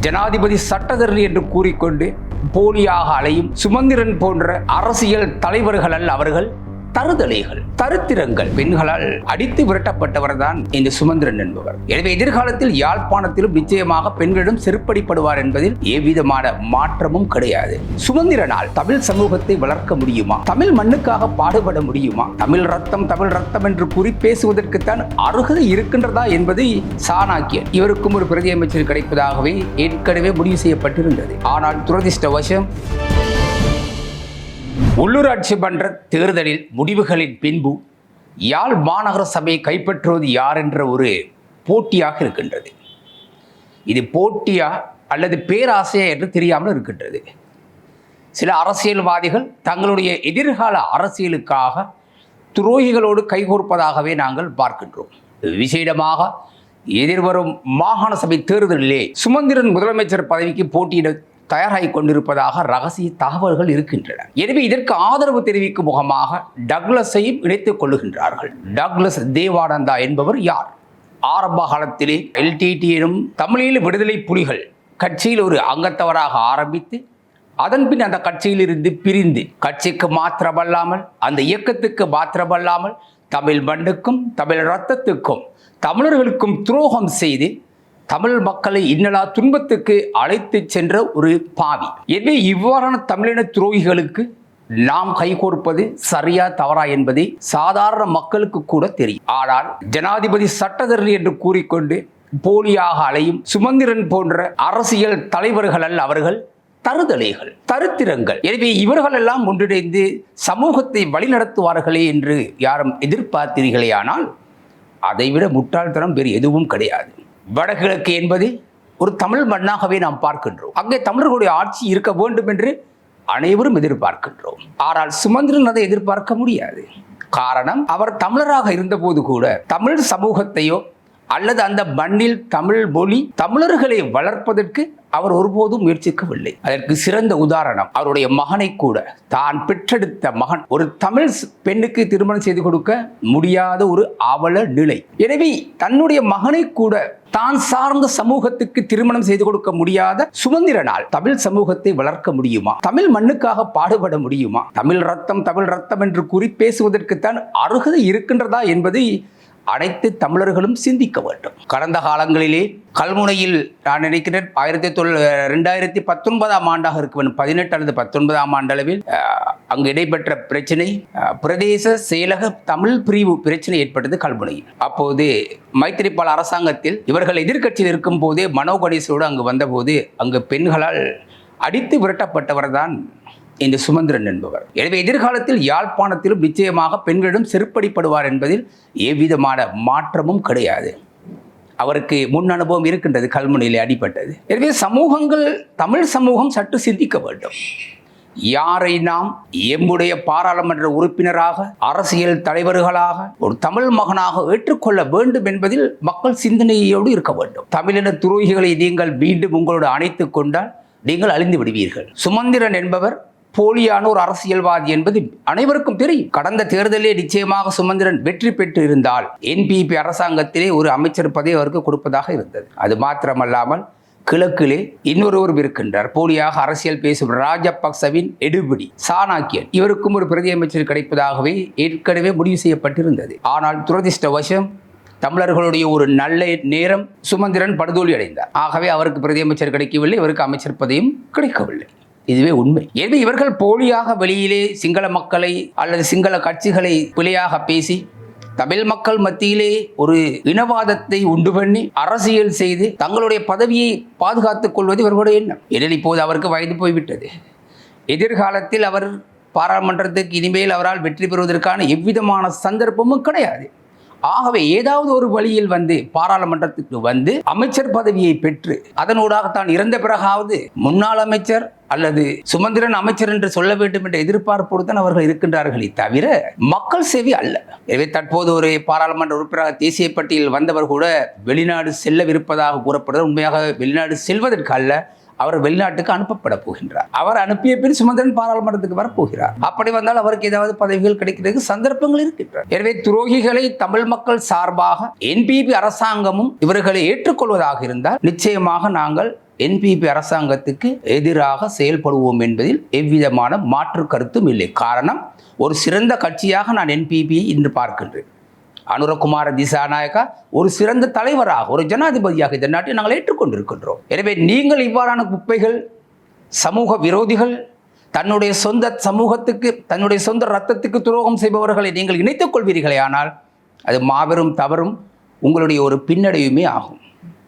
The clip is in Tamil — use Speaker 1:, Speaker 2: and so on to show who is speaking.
Speaker 1: ஜனாதிபதி சட்டத்தரணி என்று கூறிக்கொண்டு போலியாக அலையும் சுமந்திரன் போன்ற அரசியல் தலைவர்கள் அவர்கள். தருதலைகள் தருத்திரங்கள் பெண்களால் அடித்து விரட்டப்பட்டவர் தான் இந்த சுமந்திரன் என்பவர். எனவே எதிர்காலத்தில் யாழ்ப்பாணத்திலும் நிச்சயமாக பெண்களிடம் செருப்படிப்படுவார் என்பதில் எவ்விதமான மாற்றமும் கிடையாது. சுமந்திரனால் தமிழ் சமூகத்தை வளர்க்க முடியுமா? தமிழ் மண்ணுக்காக பாடுபட முடியுமா? தமிழ் ரத்தம் தமிழ் ரத்தம் என்று கூறி பேசுவதற்குத்தான் அருகதை இருக்கின்றதா என்பது சாணாக்கியன் இவருக்கும் ஒரு பிரதி அமைச்சர் கிடைப்பதாகவே ஏற்கனவே முடிவு செய்யப்பட்டிருந்தது. ஆனால் துரதிர்ஷ்டவசம் உள்ளூராட்சி மன்ற தேர்தலில் முடிவுகளின் பின்பு யாழ் மாநகர சபையை கைப்பற்றுவது யார் என்ற ஒரு போட்டியாக இருக்கின்றது. இது போட்டியா அல்லது பேராசையா என்று தெரியாமல் இருக்கின்றது. சில அரசியல்வாதிகள் தங்களுடைய எதிர்கால அரசியலுக்காக துரோகிகளோடு கைகோர்ப்பதாகவே நாங்கள் பார்க்கின்றோம். விசேடமாக எதிர்வரும் மாகாண சபை தேர்தலிலே சுமந்திரன் முதலமைச்சர் பதவிக்கு போட்டியிட தயாராகி கொண்டிருப்பதாக ரகசிய தகவல்கள் இருக்கின்றன. எனவே இதற்கு ஆதரவு தெரிவிக்கும் முகமாக டக்ளஸையும் இணைத்துக் கொள்ளுகின்றார்கள். டக்ளஸ் தேவானந்தா என்பவர் யார்? ஆரம்ப காலத்திலே எல்டிடி எனும் தமிழீழ விடுதலை புலிகள் கட்சியில் ஒரு அங்கத்தவராக ஆரம்பித்து அதன் பின் அந்த கட்சியிலிருந்து பிரிந்து கட்சிக்கு மாத்திரமல்லாமல் அந்த இயக்கத்துக்கு மாத்திரமல்லாமல் தமிழ் மண்ணுக்கும் தமிழ் ரத்தத்துக்கும் தமிழர்களுக்கும் துரோகம் செய்து தமிழ் மக்களை இன்னலா துன்பத்துக்கு அழைத்து சென்ற ஒரு பாவி. எனவே இவ்வாறான தமிழின துரோகிகளுக்கு நாம் கைகோர்ப்பது சரியா தவறா என்பதை சாதாரண மக்களுக்கு கூட தெரியும். ஆனால் ஜனாதிபதி சட்டத்தரணி என்று கூறிக்கொண்டு போலியாக அலையும் சுமந்திரன் போன்ற அரசியல் தலைவர்கள் அல்ல அவர்கள் தருதலைகள் தருத்திரங்கள். எனவே இவர்கள் எல்லாம் ஒன்றிணைந்து சமூகத்தை வழிநடத்துவார்களே என்று யாரும் எதிர்பார்த்தீர்களேயானால் அதைவிட முட்டாள்தனம் வேறு எதுவும் கிடையாது. வடகிழக்கு என்பது ஒரு தமிழ் மண்ணாகவே நாம் பார்க்கின்றோம். அங்கே தமிழர்களுடைய ஆட்சி இருக்க வேண்டும் என்று அனைவரும் எதிர்பார்க்கின்றோம். ஆனால் சுமந்திரன் அதை எதிர்பார்க்க முடியாது. காரணம் அவர் தமிழராக இருந்தபோது கூட தமிழ் சமூகத்தையோ அல்லது அந்த மண்ணில் தமிழ் மொழி தமிழர்களை வளர்ப்பதற்கு அவர் ஒருபோதும் முயற்சிக்கவில்லை. அதற்கு சிறந்த உதாரணம் அவருடைய மகனை கூட. தான் பெற்றெடுத்த மகன். ஒரு தமிழ் ஸ்- பெண்ணுக்கு திருமணம் செய்து கொடுக்க முடியாத ஒரு அவல நிலை. எனவே தன்னுடைய மகனை கூட தான் சார்ந்த சமூகத்துக்கு திருமணம் செய்து கொடுக்க முடியாத சுதந்திரனால் தமிழ் சமூகத்தை வளர்க்க முடியுமா? தமிழ் மண்ணுக்காக பாடுபட முடியுமா? தமிழ் ரத்தம் தமிழ் ரத்தம் என்று கூறி பேசுவதற்குத்தான் அருகதை இருக்கின்றதா என்பதை அனைத்து தமிழர்களும் சிந்திக்க வேண்டும். கடந்த காலங்களிலே கல்முனையில் நான் நினைக்கிறேன் ஆயிரத்தி தொள் ரெண்டாயிரத்தி பத்தொன்பதாம் ஆண்டாக இருக்க வேண்டும் பதினெட்டு அல்லது பத்தொன்பதாம் ஆண்டளவில் அங்கு இடைபெற்ற பிரச்சனை பிரதேச செயலக தமிழ் பிரிவு பிரச்சனை ஏற்பட்டது கல்முனையில். அப்போது மைத்திரிபால அரசாங்கத்தில் இவர்கள் எதிர்க்கட்சியில் இருக்கும் போதே மனோ கணேசோடு அங்கு வந்தபோது அங்கு பெண்களால் அடித்து விரட்டப்பட்டவர் தான் இந்த சுமந்திரன் என்பவர். எனவே எதிர்காலத்தில் யாழ்ப்பாணத்திலும் நிச்சயமாக பெண்களிடம் செருப்படிப்படுவார் என்பதில் எவ்விதமான மாற்றமும் கிடையாது. அவருக்கு முன் அனுபவம் இருக்கின்றது கல்முனையிலே அடிபட்டது. எனவே சமூகங்கள் தமிழ் சமூகம் சற்று சிந்திக்க வேண்டும். யாரை நாம் எம்முடைய பாராளுமன்ற உறுப்பினராக அரசியல் தலைவர்களாக ஒரு தமிழ் மகனாக ஏற்றுக்கொள்ள வேண்டும் என்பதில் மக்கள் சிந்தனையோடு இருக்க வேண்டும். தமிழின துரோகிகளை நீங்கள் மீண்டும் உங்களோடு அணைத்துக் கொண்டால் நீங்கள் அழிந்து விடுவீர்கள். சுமந்திரன் என்பவர் போலியான ஒரு அரசியல்வாதி என்பது அனைவருக்கும் தெரியும். கடந்த தேர்தலே நிச்சயமாக சுமந்திரன் வெற்றி பெற்று இருந்தால் என்பிபி அரசாங்கத்திலே ஒரு அமைச்சர் பதவி அவருக்கு கொடுப்பதாக இருந்தது. அது மாத்திரமல்லாமல் கிழக்கிலே இன்னொருவரும் இருக்கின்றார். போலியாக அரசியல் பேசும் ராஜபக்சவின் எடுபிடி சாணாக்கியன். இவருக்கும் ஒரு பிரதி அமைச்சர் கிடைப்பதாகவே ஏற்கனவே முடிவு செய்யப்பட்டிருந்தது. ஆனால் துரதிர்ஷ்டவசம் தமிழர்களுடைய ஒரு நல்ல நேரம் சுமந்திரன் படுதோல்வி அடைந்தார் ஆகவே அவருக்கு பிரதி அமைச்சர் கிடைக்கவில்லை இவருக்கு அமைச்சர் பதவியும் கிடைக்கவில்லை. இதுவே உண்மை. எனவே இவர்கள் போலியாக வெளியிலே சிங்கள மக்களை அல்லது சிங்கள கட்சிகளை பிழையாக பேசி தமிழ் மக்கள் மத்தியிலே ஒரு இனவாதத்தை உண்டு பண்ணி அரசியல் செய்து தங்களுடைய பதவியை பாதுகாத்துக் கொள்வது இவர்களுடைய எண்ணம். எனில் இப்போது அவருக்கு வயது போய்விட்டது. எதிர்காலத்தில் அவர் பாராளுமன்றத்துக்கு இனிமேல் அவரால் வெற்றி பெறுவதற்கான எவ்விதமான சந்தர்ப்பமும் கிடையாது. ஆகவே ஏதாவது ஒரு வழியில் வந்து பாராளுமன்றத்துக்கு வந்து அமைச்சர் பதவியை பெற்று அதனூடாக தான் இறந்த பிறகாவது முன்னாள் அமைச்சர் அல்லது சுமந்திரன் அமைச்சர் என்று சொல்ல வேண்டும் என்ற எதிர்பார்ப்போடு தான் அவர்கள் இருக்கின்றார்களே தவிர மக்கள் சேவை அல்ல. எனவே தற்போது ஒரு பாராளுமன்ற உறுப்பினராக தேசிய பட்டியலில் வந்தவர் கூட வெளிநாடு செல்லவிருப்பதாக கூறப்படுவது உண்மையாக வெளிநாடு செல்வதற்கு அல்ல. அவர் வெளிநாட்டுக்கு அனுப்பப்பட போகின்றார். அவர் அனுப்பிய பின் சுமந்திரன் பாராளுமன்றத்துக்கு வரப்போகிறார். அப்படி வந்தால் அவருக்கு ஏதாவது பதவிகள் கிடைக்கிறதுக்கு சந்தர்ப்பங்கள் இருக்கின்றன. எனவே துரோகிகளை தமிழ் மக்கள் சார்பாக என்பிபி அரசாங்கமும் இவர்களை ஏற்றுக்கொள்வதாக இருந்தால் நிச்சயமாக நாங்கள் என்பிபி அரசாங்கத்துக்கு எதிராக செயல்படுவோம் என்பதில் எவ்விதமான மாற்று கருத்தும் இல்லை. காரணம் ஒரு சிறந்த கட்சியாக நான் என்பிபியை இன்று பார்க்கின்றேன். அனுரகுமார திசாநாயக்கா ஒரு சிறந்த தலைவராக ஒரு ஜனாதிபதியாக இந்த நாட்டை நாங்கள் ஏற்றுக்கொண்டிருக்கின்றோம். எனவே நீங்கள் இவ்வாறான குப்பைகள் சமூக விரோதிகள் தன்னுடைய சொந்த சமூகத்துக்கு தன்னுடைய சொந்த ரத்தத்துக்கு துரோகம் செய்பவர்களை நீங்கள் இணைத்துக் கொள்வீர்களே ஆனால் அது மாபெரும் தவறும் உங்களுடைய ஒரு பின்னடைவுமே ஆகும்.